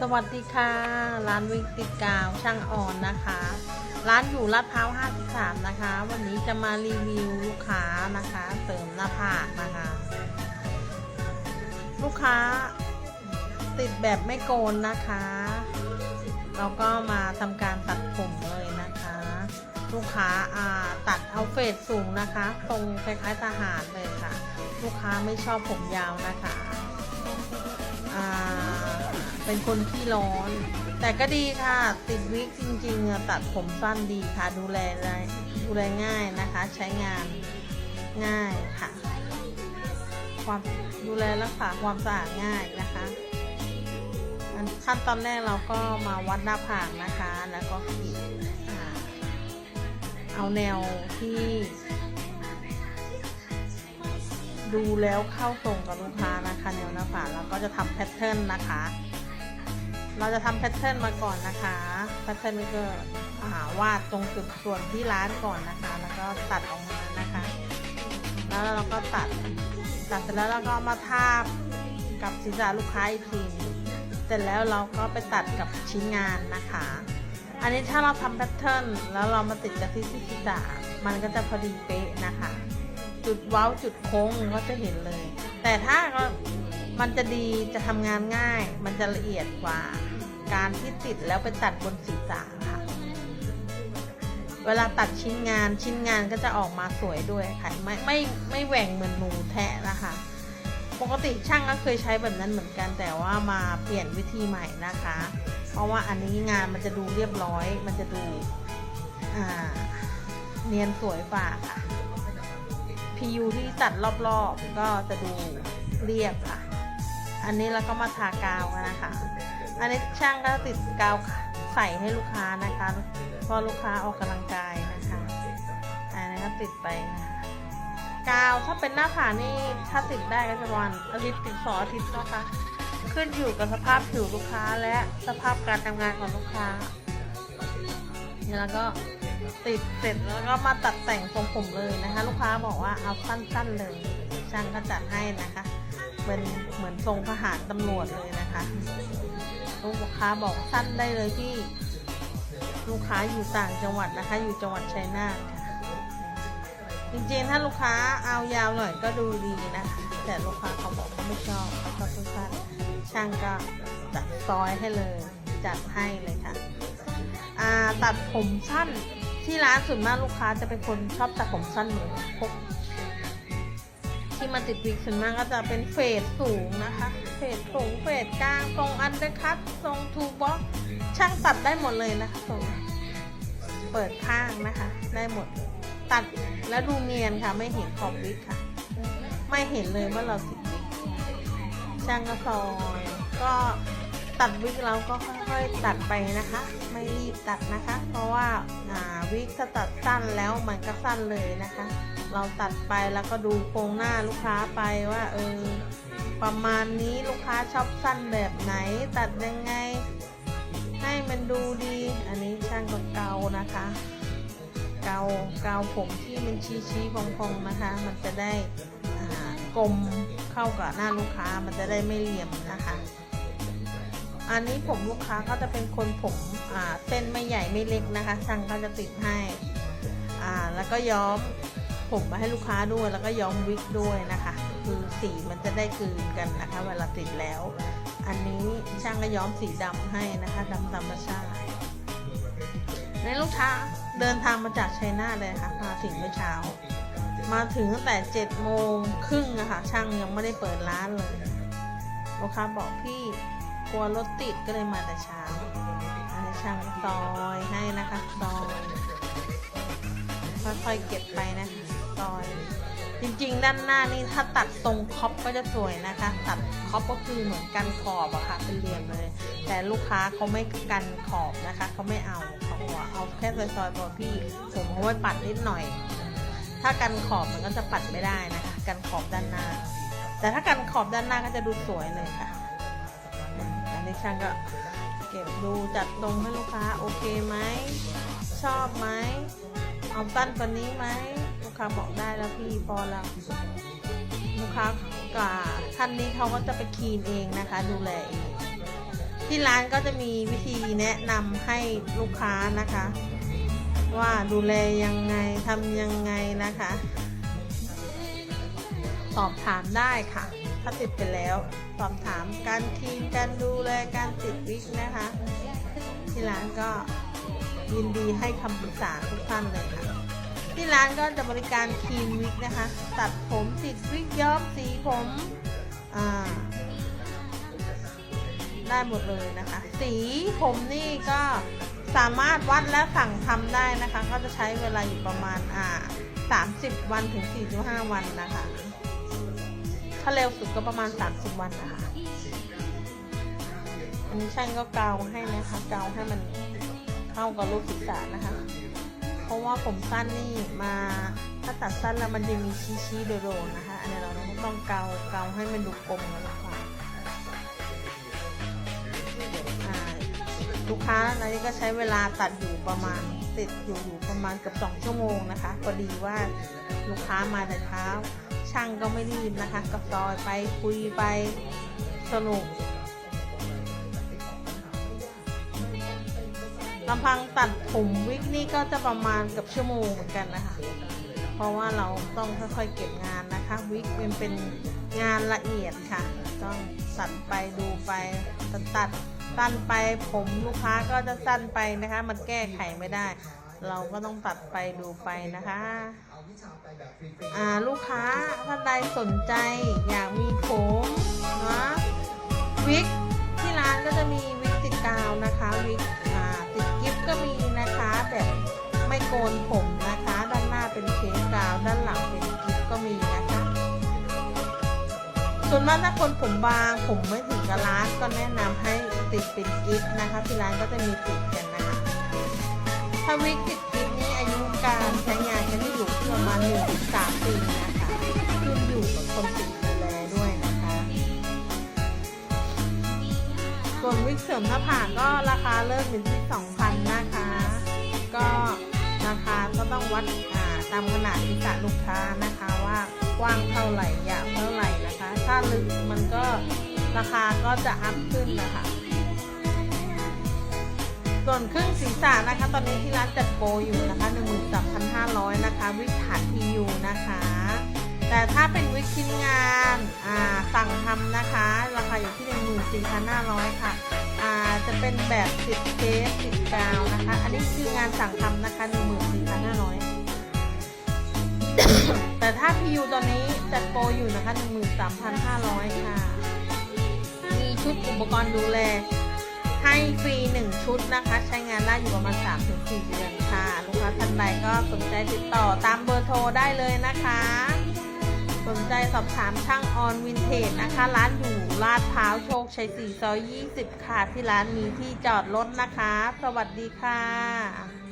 สวัสดีค่ะ ร้านวิกติกาวช่างอ่อนนะคะ ร้านอยู่ลาดพร้าว 53 นะคะ วันนี้จะมารีวิวลูกค้านะคะ เสริมหน้าผากนะคะ ลูกค้าติดแบบไม่โกนนะคะ เราก็มาทำการตัดผมเลยนะคะ ลูกค้าาตัดเอาเฟดสูงนะคะ ตรงคล้ายๆทหารเลยค่ะ ลูกค้าไม่ชอบผมยาวนะคะ เป็นคนที่ร้อน แต่ก็ดีค่ะ ติดวิกจริงๆตัดผมสั้นดีค่ะดูแลได้ดูแลง่ายนะคะ ใช้งานง่ายค่ะ ความดูแลรักษาความสะอาดง่ายนะคะขั้นตอนแรกเราก็มาวัดหน้าผากนะคะ แล้วก็ขีดเอาแนวที่ ดูแล้วเข้าตรงกับลูกค้านะคะ แนวหน้าผากเราก็จะทำแพทเทิร์นนะคะ เราจะทำแพทเทิร์นมาก่อนนะคะแพทเทิร์นก็วาดตรงจุดส่วนที่ร้านก่อนนะคะ แล้วก็ตัดออกมานะคะ แล้วเราก็ตัดตัดเสร็จแล้วเราก็มาทาบกับศีรษะลูกค้าอีกทีเสร็จแล้วเราก็ไปตัดกับชิ้นงานนะคะ อันนี้ถ้าเราทำแพทเทิร์นแล้วเรามาติดกับที่ศีรษะมันก็จะพอดีเป๊ะนะคะ จุดเว้าจุดโค้งก็จะเห็นเลย แต่ถ้าก็ มันจะดีจะทำงานง่าย มันจะละเอียดกว่าการที่ติดแล้วไปตัดบนศีรษะค่ะ เวลาตัดชิ้นงานชิ้นงานก็จะออกมาสวยด้วยค่ะ ไม่ไม่ไม่แหว่งเหมือนหนูแทะนะคะ ปกติช่างก็เคยใช้แบบนั้นเหมือนกัน แต่ว่ามาเปลี่ยนวิธีใหม่นะคะ เพราะว่าอันนี้งานมันจะดูเรียบร้อย มันจะดูเนียนสวยฝ่าค่ะ PU ที่ตัดรอบๆ ก็จะดูเรียบค่ะ อันนี้เราก็มาทากาวกันนะคะ อันนี้ช่างก็ติดกาวใส่ให้ลูกค้านะคะเพราะลูกค้าออกกำลังกายนะคะ อันนี้ก็ติดไปนะคะกาวถ้าเป็นหน้าผานี่ถ้าติดได้ก็จะประมาณอาทิตย์ติดสองอาทิตย์นะคะ ขึ้นอยู่กับสภาพผิวลูกค้าและสภาพการทำงานของลูกค้าแล้วก็ติดเสร็จแล้วก็มาตัดแต่งทรงผมเลยนะคะ ลูกค้าบอกว่าเอาสั้นๆเลยช่างก็จัดให้นะคะ เป็นเหมือนทรงทหารตำรวจเลยนะคะ ลูกค้าบอกสั้นได้เลยที่ ลูกค้าอยู่ต่างจังหวัดนะคะ อยู่จังหวัดชัยนาทค่ะ จริงๆ ถ้าลูกค้าเอายาวหน่อยก็ดูดีนะคะ แต่ลูกค้าเขาบอกเขาไม่ชอบเขาชอบสั้นช่างก็จัดซอยให้เลย จัดให้เลยค่ะตัดผมสั้นที่ร้านส่วนมากลูกค้าจะเป็นคนชอบตัดผมสั้นเหมือนพก ที่มาติดวิกส่วนมากก็จะเป็นเฟสสูงนะคะ เฟสสูงเฟสกลางทรงอันเดอร์คัตทรงทูบ็อกช่างตัดได้หมดเลยนะคะทรงเปิดข้างนะคะ ได้หมดตัดแล้วดูเนียนค่ะ ไม่เห็นขอบวิกค่ะ ไม่เห็นเลยว่าเราติดวิกช่างก็ซอยก็ ตัดวิกเราก็ค่อยๆตัดไปนะคะ ไม่รีบตัดนะคะ เพราะว่าาวิกถ้าตัดสั้นแล้วมันก็สั้นเลยนะคะ เราตัดไปแล้วก็ดูโครงหน้าลูกค้าไปว่าเออประมาณนี้ลูกค้าชอบสั้นแบบไหน ตัดยังไง ให้มันดูดี อันนี้ช่างก็เกานะคะ เกาเกาผมที่มันชี้ชี้ๆพองๆนะคะ มันจะได้กลมเข้ากับหน้าลูกค้ามันจะได้ไม่เหลี่ยมนะคะ อันนี้ผมลูกค้าก็จะเป็นคนผมอ่าเส้นไม่ใหญ่ไม่เล็กนะคะช่างก็จะติดให้อ่าแล้วก็ย้อมผมมาให้ลูกค้าด้วยแล้วก็ย้อมวิกด้วยนะคะ คือสีมันจะได้กลืนกันนะคะ เวลาติดแล้ว อันนี้ช่างก็ย้อมสีดำให้นะคะดำธรรมชาติในลูกค้าเดินทางมาจากชัยนาทเลยค่ะมาถึงเมื่อเช้า มาถึงตั้งแต่เจ็ดโมงครึ่งอะค่ะช่างยังไม่ได้เปิดร้านเลยลูกค้าบอกพี่ ลัวรถติดก็เลยมาแต่เช้าให้ช่างซอยให้นะคะซอยค่อยๆเก็บไปนะซอย จริงๆ ด้านหน้านี่ถ้าตัดตรงคอปก็จะสวยนะคะ ตัดคอปก็คือเหมือนกันขอบอะค่ะเป็นเหลี่ยมเลย แต่ลูกค้าเขาไม่กันขอบนะคะเขาไม่เอาเขาบอกว่าเอาแค่ซอยๆพอพี่ผมเอาไว้ปัดนิดหน่อย ถ้ากันขอบมันก็จะปัดไม่ได้นะคะ กันขอบด้านหน้า แต่ถ้ากันขอบด้านหน้าก็จะดูสวยเลยค่ะ อันนี้ช่างก็เก็บดูจัดตรงให้ลูกค้าโอเคไหม ชอบไหม เอาสั้นกว่านี้ไหม ลูกค้าบอกได้แล้วพี่พอแล้ว ลูกค้ากับท่านนี้เขาก็จะไปคลีนเองนะคะ ดูแลเอง ที่ร้านก็จะมีวิธีแนะนำให้ลูกค้านะคะ ว่าดูแลยังไงทำยังไงนะคะ สอบถามได้ค่ะ ถ้าติดไปแล้ว สอบถามการคีนการดูแลการติดวิกนะคะ ที่ร้านก็ยินดีให้คำปรึกษาทุกท่านเลยค่ะที่ร้านก็จะบริการคีนวิกนะคะ ตัดผมติดวิกย้อมสีผมได้หมดเลยนะคะ สีผมนี่ก็สามารถวัดและสั่งทำได้นะคะ ก็จะใช้เวลาอยู่ประมาณอ่า30 วันถึง 45 วันนะคะ ถ้าเร็วสุดก็ประมาณ 30 วันนะคะอันนี้ช่างก็เกาให้นะคะเกาให้มันเข้ากับรูปศีรษะนะคะ เพราะว่าผมสั้นนี่มาถ้าตัดสั้นแล้วมันจะมีชี้ๆโดดๆนะคะ อันนี้เราต้องเกาเกาให้มันดูกลมแล้วกว่ ลูกค้ารายนี้ก็ใช้เวลาตัดอยู่ประมาณติดอยู่อยู่ประมาณเกือบสองชั่วโมงนะคะพอดีว่าลูกค้ามาแต่เช้า ช่างก็ไม่รีบนะคะก็ซอยไปคุยไปสนุกลำพังตัดผมวิกนี่ก็จะประมาณเกือบชั่วโมงเหมือนกันนะคะ เพราะว่าเราต้องค่อยๆเก็บงานนะคะ วิกเป็นเป็นงานละเอียดค่ะ ต้องตัดไปดูไปตัดตัด สั้นไปผมลูกค้าก็จะสั้นไปนะคะ มันแก้ไขไม่ได้ เราก็ต้องตัดไปดูไปนะคะอ่าลูกค้าท่านใดสนใจอยากมีผมนะวิกที่ร้านก็จะมีวิกติดกาวนะคะวิกอ่าติดกิฟก็มีนะคะแบบไม่โกนผม ส่วนมากถ้าคนผมบางผมไม่ถึงกับร้านก็แนะนำให้ติดเป็นกิฟต์นะคะที่ร้านก็จะมีติดกันนะคะถ้าวิกติดกิฟต์นี้อายุการใช้งานจะได้อยู่ที่ประมาณหนึ่งถึงสามปีนะคะขึ้นอยู่กับคนติดดูแลด้วยนะคะ ส่วนวิกเสริมหน้าผากก็ราคาเริ่มอยู่ที่2,000นะคะ ก็าคาก็ต้องวัดตามขนาดศีรษะลูกค้านะคะว่ากว้างเท่าไหร่ยาวเท่าไหร่นะคะ ถ้าลึกมันก็ราคาก็จะอัพขึ้นนะคะ ส่วนครึ่งศีรษะนะคะ ตอนนี้ที่ร้านจัดโปรอยู่นะคะ13,500นะคะ วิกฐานทียูนะคะ แต่ถ้าเป็นวิกชิ้นงานสั่งทำนะคะ ราคาอยู่ที่ 14,500 ค่ะอ่า จะเป็นแบบ10เคส10กาวนะคะ อันนี้คืองานสั่งทำนะคะ14,500แต่ถ้า PU ตอนนี้จัดโปรอยู่นะคะ13,500ค่ะ มีชุดอุปกรณ์ดูแล ให้ฟรี1ชุดนะคะ ใช้งานได้อยู่ประมาณ3-4เดือนค่ะ ลูกค้าท่านใดก็สนใจติดต่อตามเบอร์โทรได้เลยนะคะ สนใจสอบถามช่างออนวินเทจนะคะ ร้านอยู่ลาดพร้าวโชคชัย4ซอย20 ค่ะ ที่ร้านมีที่จอดรถนะคะ สวัสดีค่ะ